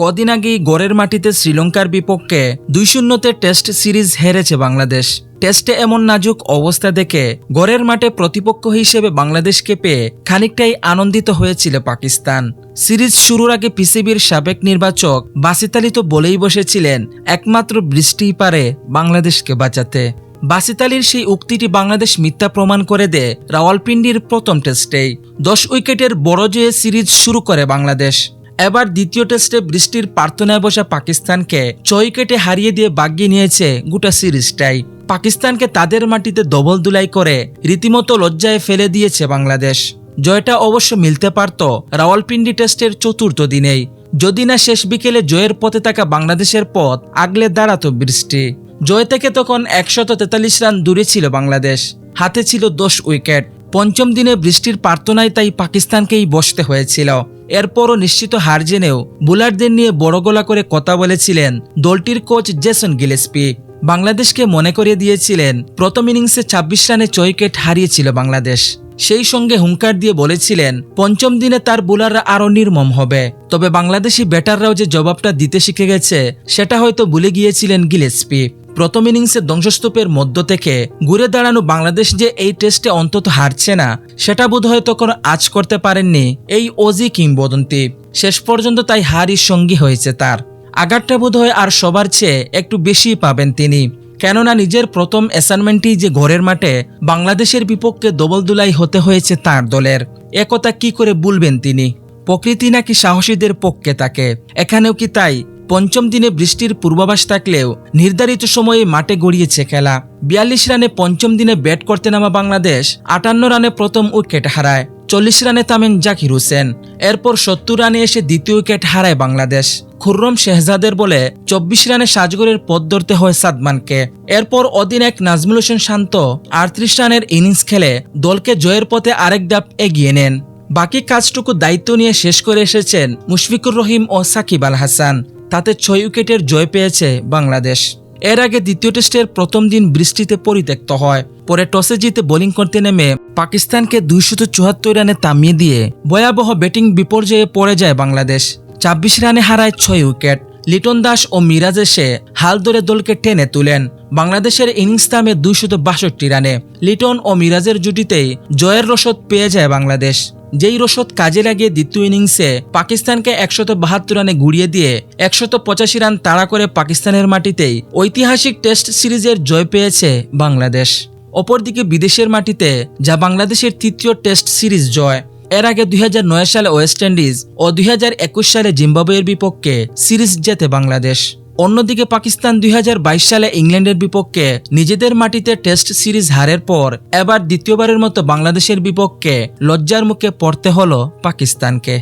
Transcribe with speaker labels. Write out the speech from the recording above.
Speaker 1: কদিন আগেই গড়ের মাটিতে শ্রীলঙ্কার বিপক্ষে দুই শূন্যতে টেস্ট সিরিজ হেরেছে বাংলাদেশ। টেস্টে এমন নাজুক অবস্থা দেখে গড়ের মাঠে প্রতিপক্ষ হিসেবে বাংলাদেশকে পেয়ে খানিকটাই আনন্দিত হয়েছিল পাকিস্তান। সিরিজ শুরুর আগে পিসিবির সাবেক নির্বাচক বাসিত আলী তো বলেই বসেছিলেন, একমাত্র বৃষ্টিই পারে বাংলাদেশকে বাঁচাতে। বাসিত আলীর সেই উক্তিটি বাংলাদেশ মিথ্যা প্রমাণ করে দেয় রাওয়ালপিন্ডির প্রথম টেস্টেই। দশ উইকেটের বড় জয়ে সিরিজ শুরু করে বাংলাদেশ। এবার দ্বিতীয় টেস্টে বৃষ্টির প্রার্থনায় বসা পাকিস্তানকে ছয় উইকেটে হারিয়ে দিয়ে বাগিয়ে নিয়েছে গোটা সিরিজটাই পাকিস্তানকে তাদের মাটিতে দবল দুলাই করে রীতিমতো লজ্জায় ফেলে দিয়েছে বাংলাদেশ। জয়টা অবশ্য মিলতে পারত রাওয়ালপিন্ডি টেস্টের চতুর্থ দিনেই। যদি না শেষ বিকেলে জয়ের পথে থাকা বাংলাদেশের পথ আগলে দাঁড়াতো বৃষ্টি। জয় থেকে তখন একশত তেতাল্লিশ রান দূরে ছিল বাংলাদেশ। হাতে ছিল দশ উইকেট। পঞ্চম দিনে বৃষ্টির প্রার্থনায় তাই পাকিস্তানকেই বসতে হয়েছিল। এরপরও নিশ্চিত হার জেনেও বোলারদের নিয়ে বড় গলা করে কথা বলেছিলেন দলটির কোচ জেসন গিলেসপি। বাংলাদেশকে মনে করিয়ে দিয়েছিলেন, প্রথম ইনিংসে ২৬ রানে ছয় উইকেট হারিয়েছিল বাংলাদেশ। সেই সঙ্গে হুঙ্কার দিয়ে বলেছিলেন, পঞ্চম দিনে তার বোলাররা আরও নির্মম হবে। তবে বাংলাদেশি ব্যাটাররাও যে জবাবটা দিতে শিখে গেছে, সেটা হয়তো ভুলে গিয়েছিলেন গিলেসপি। প্রথম ইনিংসে ধ্বংসস্তূপের মধ্য থেকে ঘুরে দাঁড়ানো বাংলাদেশ যে এই টেস্টে অন্তত হারছে না, সেটা বোধহয় তখন আজ করতে পারেননি এই অজি কিংবদন্তি। শেষ পর্যন্ত তাই হারই সঙ্গী হয়েছে তার। আঘাতটা বোধহয় আর সবার চেয়ে একটু বেশি পাবেন তিনি। কেননা নিজের প্রথম অ্যাসাইনমেন্টই যে ঘরের মাঠে বাংলাদেশের বিপক্ষে দবলদুলাই হতে হয়েছে তার দলের। একথা কি করে বলবেন তিনি? প্রকৃতি নাকি সাহসীদের পক্ষে তাকে? এখানেও কি তাই? পঞ্চম দিনে বৃষ্টির পূর্বাভাস থাকলেও নির্ধারিত সময়ে মাঠে গড়িয়েছে খেলা। বিয়াল্লিশ রানে পঞ্চম দিনে ব্যাট করতে নামা বাংলাদেশ আটান্ন রানে প্রথম উইকেট হারায়। চল্লিশ রানে থামেন জাকির হোসেন। এরপর সত্তর রানে এসে দ্বিতীয় উইকেট হারায় বাংলাদেশ। খুররম শেহজাদের বলে চব্বিশ রানে সাজগরের পথ ধরতে হয় সাদমানকে। এরপর অধিনায়ক নাজমুল হোসেন শান্ত আটত্রিশ রানের ইনিংস খেলে দলকে জয়ের পথে আরেক ধাপ এগিয়ে নেন। বাকি কাজটুকু দায়িত্ব নিয়ে শেষ করে এসেছেন মুশফিকুর রহিম ও সাকিব আল হাসান। তাতে ছয় উইকেটের জয় পেয়েছে বাংলাদেশ। এর আগে দ্বিতীয় টেস্টের প্রথম দিন বৃষ্টিতে পরিত্যক্ত হয়। পরে টসে জিতে বোলিং করতে নেমে পাকিস্তানকে দুইশত চুয়াত্তর রানে থামিয়ে দিয়ে ভয়াবহ ব্যাটিং বিপর্যয়ে পড়ে যায় বাংলাদেশ। ছাব্বিশ রানে হারায় ছয় উইকেট। লিটন দাস ও মিরাজ এসে হাল ধরে দলকে টেনে তুলেন। বাংলাদেশের ইনিংস থামে দুইশত বাষট্টি রানে। লিটন ও মিরাজের জুটিতেই জয়ের রসদ পেয়ে যায় বাংলাদেশ। যেই রসদ কাজে লাগিয়ে দ্বিতীয় ইনিংসে পাকিস্তানকে একশত বাহাত্তর রানে গুড়িয়ে দিয়ে একশত পঁচাশি রান তাড়া করে পাকিস্তানের মাটিতেই ঐতিহাসিক টেস্ট সিরিজের জয় পেয়েছে বাংলাদেশ। অপরদিকে বিদেশের মাটিতে, যা বাংলাদেশের তৃতীয় টেস্ট সিরিজ জয়, এর আগে দুই হাজার নয় সালে ওয়েস্ট ইন্ডিজ ও দুই হাজার একুশ সালে জিম্বাবুয়ের বিপক্ষে সিরিজ জেতে বাংলাদেশ। অন্যদিকে পাকিস্তান দুই হাজার বাইশ সালে ইংল্যান্ডের বিপক্ষে নিজেদের মাটিতে টেস্ট সিরিজ হারের পর এবার দ্বিতীয়বারের মতো বাংলাদেশের বিপক্ষে লজ্জার মুখে পড়তে হল পাকিস্তানকে।